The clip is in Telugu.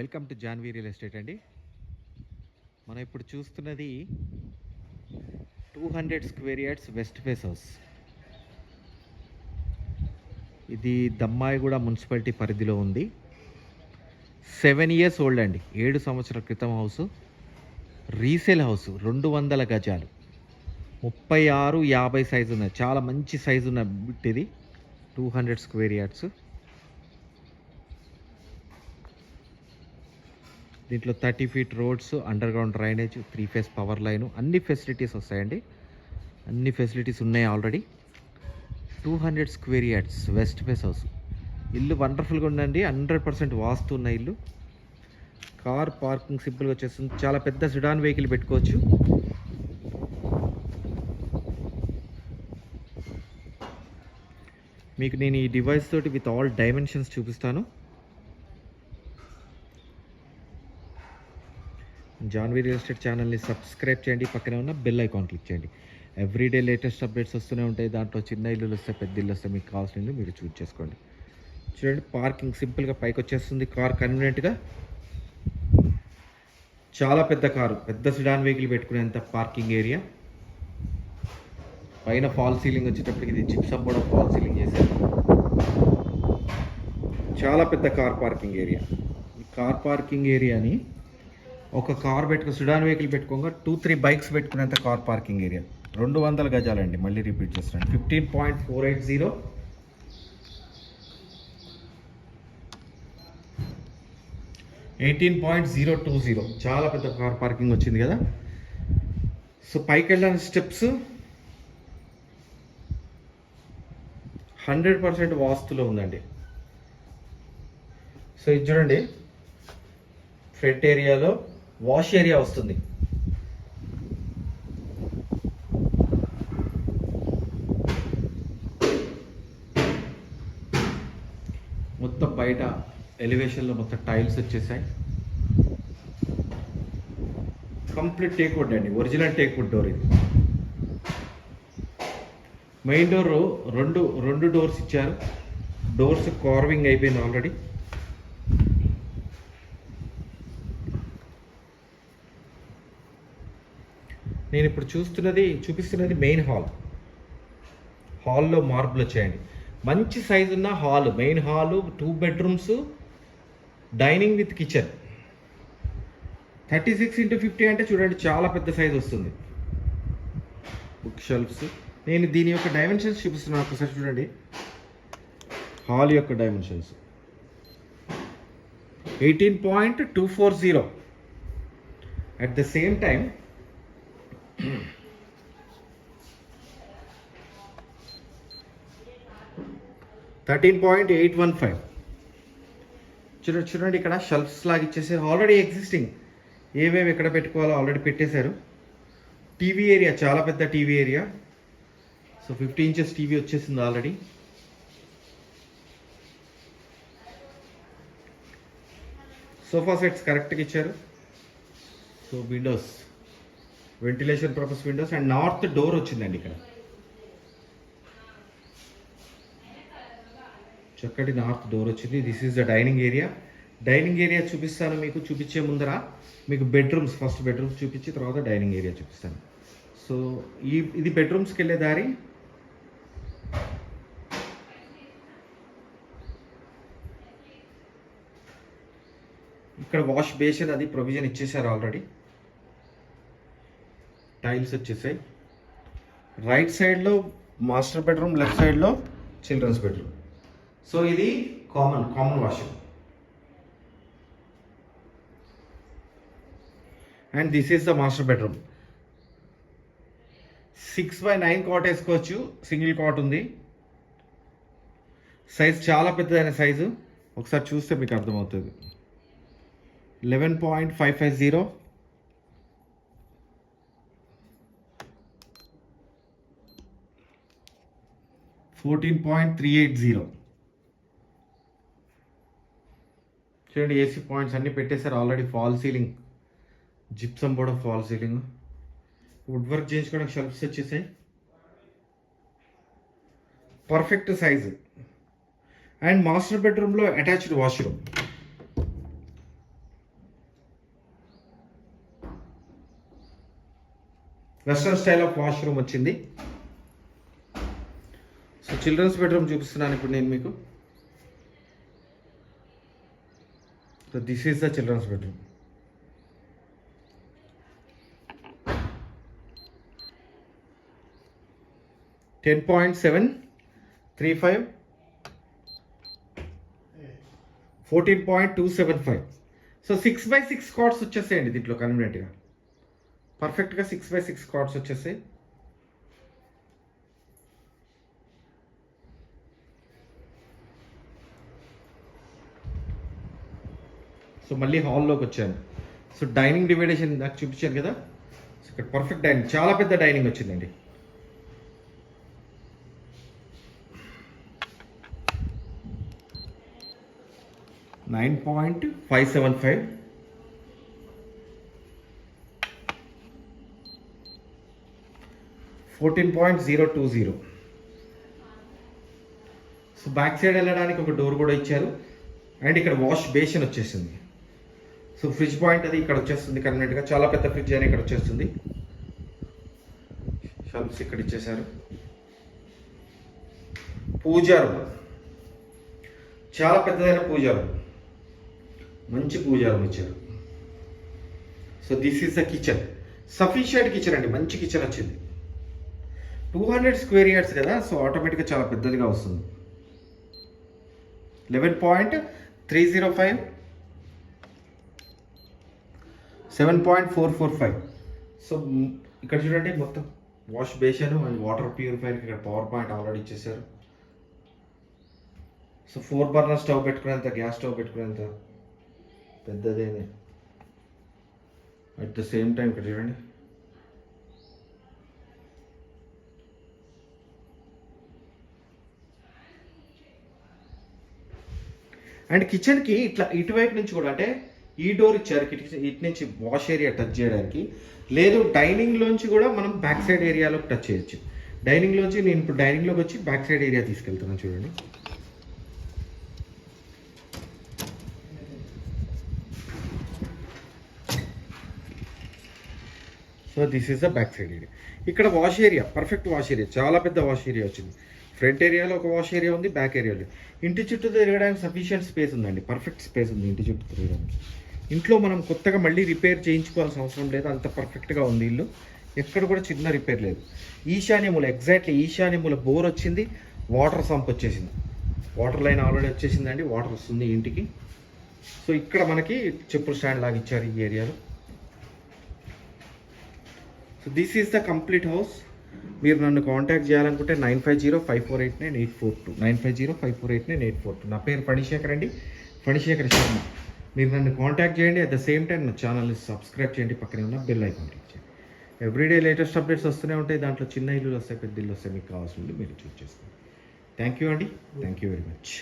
Welcome to Janvi real estate అండి. మనం ఇప్పుడు చూస్తున్నది two hundred square yards west face house ఇది దమ్మాయిగూడ మున్సిపాలిటీ పరిధిలో ఉంది. సెవెన్ ఇయర్స్ ఓల్డ్ అండి. ఏడు సంవత్సరాల క్రితం హౌస్. రీసేల్ హౌస్ రెండు వందల గజాలు. ముప్పై ఆరు యాభై సైజు ఉన్నాయి. చాలా మంచి సైజు ఉన్న బిట్ ఇది. Two hundred square yards. దీంట్లో thirty feet roads underground drainage three phase power line అన్ని ఫెసిలిటీస్ వస్తాయండి. అన్ని ఫెసిలిటీస్ ఉన్నాయి already two hundred square yards west face house ఇల్లు వండర్ఫుల్గా ఉందండి. హండ్రెడ్ పర్సెంట్ వాస్తు ఉన్న ఇల్లు. కార్ పార్కింగ్ సింపుల్గా వచ్చేస్తుంది. చాలా పెద్ద సిడాన్ వెహికల్ పెట్టుకోవచ్చు. మీకు నేను ఈ డివైస్ తోటి విత్ ఆల్ డైమెన్షన్స్ చూపిస్తాను. జాన్వీ రియల్ ఎస్టేట్ ఛానల్ని సబ్స్క్రైబ్ చేయండి. పక్కనే ఉన్న బెల్ ఐకాన్ క్లిక్ చేయండి. ఎవ్రీడే లేటెస్ట్ అప్డేట్స్ వస్తూనే ఉంటాయి. దాంట్లో చిన్న ఇల్లులు వస్తే పెద్ద ఇల్లు వస్తే మీకు కావాల్సిన ఇల్లు మీరు చూజ్ చేసుకోండి. చూడండి పార్కింగ్ సింపుల్గా పైకి వచ్చేస్తుంది. కార్ కన్వీనియంట్గా చాలా పెద్ద కారు పెద్ద సిడాన్ వెహికల్ పెట్టుకునేంత పార్కింగ్ ఏరియా పైన ఫాల్ సీలింగ్ వచ్చేటప్పటికి ఇది జిప్సమ్ కూడా ఫాల్ సీలింగ్ చేశారు. చాలా పెద్ద కార్ పార్కింగ్ ఏరియా ఈ కార్ పార్కింగ్ ఏరియాని ఒక కార్ పెట్టుకుని సుడాన్ వెహికల్ పెట్టుకోగా టూ త్రీ బైక్స్ పెట్టుకునేంత కార్ పార్కింగ్ ఏరియా రెండు వందల గజాలండి మళ్ళీ రిపీట్ చేస్తాను. Fifteen point four eight zero eighteen point zero two zero చాలా పెద్ద కార్ పార్కింగ్ వచ్చింది కదా. సో పైకి వెళ్ళడానికి స్టెప్స్ హండ్రెడ్ పర్సెంట్ వాస్తులో ఉందండి. సో ఇది చూడండి. ఫ్రంట్ ఏరియాలో వాష్ ఏరియా వస్తుంది. మొత్తం బయట ఎలివేషన్లో మొత్తం టైల్స్ వచ్చేసాయి. కంప్లీట్ టేక్ వుడ్ అండి ఒరిజినల్ టేక్ వుడ్ డోర్ ఇది. మెయిన్ డోర్ రెండు రెండు డోర్స్ ఇచ్చారు. డోర్స్ కార్వింగ్ అయిపోయింది ఆల్రెడీ. నేను ఇప్పుడు చూస్తున్నది చూపిస్తున్నది మెయిన్ హాల్ హాల్లో మార్పులు వచ్చాయండి. మంచి సైజు ఉన్న hall main hall two bedrooms dining with kitchen thirty six into fifty అంటే చూడండి చాలా పెద్ద సైజ్ వస్తుంది. బుక్ షెల్ఫ్స్ నేను దీని యొక్క డైమెన్షన్స్ చూపిస్తున్నాను ఒకసారి చూడండి. హాల్ యొక్క dimensions eighteen point two four zero at the same time thirteen point eight one five చూడండి చూడండి ఇక్కడ షెల్ఫ్స్ లాగా ఇచ్చేసారు. ఆల్రెడీ ఎగ్జిస్టింగ్ ఏమేమి ఎక్కడ పెట్టుకోవాలో ఆల్రెడీ పెట్టేశారు. టీవీ ఏరియా చాలా పెద్ద TV area so fifty inches TV వచ్చేసింది ఆల్రెడీ సోఫా సెట్స్ కరెక్ట్గా ఇచ్చారు. So windows ventilation purpose windows and north door వచ్చిందండి ఇక్కడ. చక్కటి నార్త్ డోర్ వచ్చింది. This is the dining area dining area చూపిస్తాను మీకు. చూపించే ముందర మీకు బెడ్రూమ్స్ ఫస్ట్ బెడ్రూమ్స్ చూపించి తర్వాత డైనింగ్ ఏరియా చూపిస్తాను. సో ఈ ఇది బెడ్రూమ్స్కి వెళ్ళే దారి. ఇక్కడ వాష్ బేసిన్ అది ప్రొవిజన్ ఇచ్చేసారు ఆల్రెడీ టైల్స్ వచ్చేసాయి. రైట్ సైడ్లో మాస్టర్ బెడ్రూమ్ లెఫ్ట్ సైడ్లో చిల్డ్రన్స్ బెడ్రూమ్ సో ఇది common common washing and this is the master bedroom six by nine cot వేసుకోవచ్చు. సింగిల్ కాట్ ఉంది. సైజ్ చాలా పెద్దదైన సైజు ఒకసారి చూస్తే మీకు అర్థమవుతుంది. Eleven point five five zero fourteen point three eight zero చూడండి ఏసీ పాయింట్స్ అన్నీ పెట్టేశారు ఆల్రెడీ ఫాల్ సీలింగ్. జిప్సం కూడా ఫాల్ సీలింగ్. వుడ్ వర్క్ చేయించుకోవడానికి షెల్ఫ్స్ వచ్చేసాయి. Perfect size. అండ్ మాస్టర్ బెడ్రూమ్లో attached washroom. Western style of washroom వచ్చింది. సో చిల్డ్రన్స్ బెడ్రూమ్ చూపిస్తున్నాను ఇప్పుడు నేను మీకు. So this is the children's bedroom ten point seven three five fourteen point two seven five so six by six cards వచ్చేసాయండి దీంట్లో కన్వీనియంట్గా పర్ఫెక్ట్గా సిక్స్ బై సిక్స్ కార్డ్స్ వచ్చేసాయి. సో మళ్ళీ హాల్లోకి వచ్చాను. సో డైనింగ్ డివైడేషన్ నాకు చూపించాను కదా? సో ఇక్కడ పర్ఫెక్ట్ డైనింగ్ చాలా పెద్ద డైనింగ్ వచ్చిందండి. Nine point five seven five fourteen point zero two zero so back side వెళ్ళడానికి ఒక డోర్ కూడా ఇచ్చారు. అండ్ ఇక్కడ వాష్ బేసిన్ వచ్చేసింది. సో ఫ్రిడ్జ్ పాయింట్ అది ఇక్కడ వచ్చేస్తుంది కన్వీనెంట్గా. చాలా పెద్ద ఫ్రిడ్జ్ అని ఇక్కడ వచ్చేస్తుంది. షెల్ఫ్స్ ఇక్కడ ఇచ్చేశారు. పూజారు చాలా పెద్దదైన పూజారు మంచి పూజారు ఇచ్చారు. So this is the kitchen. Sufficient kitchen అండి. మంచి కిచెన్ వచ్చింది. టూ హండ్రెడ్ స్క్వేర్ యార్డ్స్ కదా సో ఆటోమేటిక్గా చాలా పెద్దదిగా వస్తుంది. Eleven point three zero five seven point four four five so ఇక్కడ చూడండి మొత్తం wash basin and water purifier ఇక్కడ పవర్ పాయింట్ ఆల్రెడీ ఇచ్చేసారు సో ఫోర్ బర్నర్ స్టవ్ పెట్టుకునేంత గ్యాస్ స్టవ్ పెట్టుకునేంత పెద్దదేనే అట్ ద సేమ్ టైం ఇక్కడ చూడండి. అండ్ కిచెన్కి ఇట్లా ఇటువైపు నుంచి కూడా అంటే ఈ డోర్ ఇచ్చారు కిటికీ ఇటు నుంచి వాష్ ఏరియా టచ్ చేయడానికి. లేదు డైనింగ్ లోంచి కూడా మనం బ్యాక్ సైడ్ ఏరియాలోకి టచ్ చేయొచ్చు. డైనింగ్లోంచి నేను ఇప్పుడు డైనింగ్లోకి వచ్చి బ్యాక్ సైడ్ ఏరియా తీసుకెళ్తున్నాను చూడండి. So this is the back side area ఇక్కడ wash area perfect wash area చాలా పెద్ద వాష్ ఏరియా వచ్చింది. ఫ్రంట్ ఏరియాలో ఒక వాష్ ఏరియా ఉంది బ్యాక్ ఏరియాలో ఇంటి చుట్టూ తిరగడానికి సఫిషియంట్ స్పేస్ ఉందండి. పర్ఫెక్ట్ స్పేస్ ఉంది ఇంటి చుట్టూ తిరగడానికి. ఇంట్లో మనం కొత్తగా మళ్ళీ రిపేర్ చేయించుకోవాల్సిన అవసరం లేదు అంత పర్ఫెక్ట్గా ఉంది ఇల్లు. ఎక్కడ కూడా చిన్న రిపేర్ లేదు. ఈశాన్యముల ఎగ్జాక్ట్లీ ఈశాన్యముల బోర్ వచ్చింది వాటర్ సంప్ వచ్చేసింది. వాటర్ లైన్ ఆల్రెడీ వచ్చేసిందండి వాటర్ వస్తుంది ఇంటికి. సో ఇక్కడ మనకి చెప్పుల స్టాండ్ లాగా ఇచ్చారు ఈ ఏరియాలో so this is the complete house మీరు నన్ను కాంటాక్ట్ చేయాలనుకుంటే nine five zero five four eight nine eight four two nine five zero five four eight nine eight four two నా పేరు ఫణిశేఖర్ అండి. ఫణిశేఖర్ శర్మ. మీరు నన్ను కాంటాక్ట్ చేయండి. అట్ ద సేమ్ టైం నా ఛానల్ని సబ్స్క్రైబ్ చేయండి. పక్కనే ఉన్న బెల్ ఐకాన్ క్లిక్ చేయండి. ఎవ్రీడే లేటెస్ట్ అప్డేట్స్ వస్తూనే ఉంటాయి. దాంట్లో చిన్న ఇల్లు వస్తాయి. పెద్ద ఇల్లు వస్తాయి. మీకు కావాల్సింది మీరు చూస్ చేసుకోండి. థ్యాంక్ యూ అండి. Thank you very much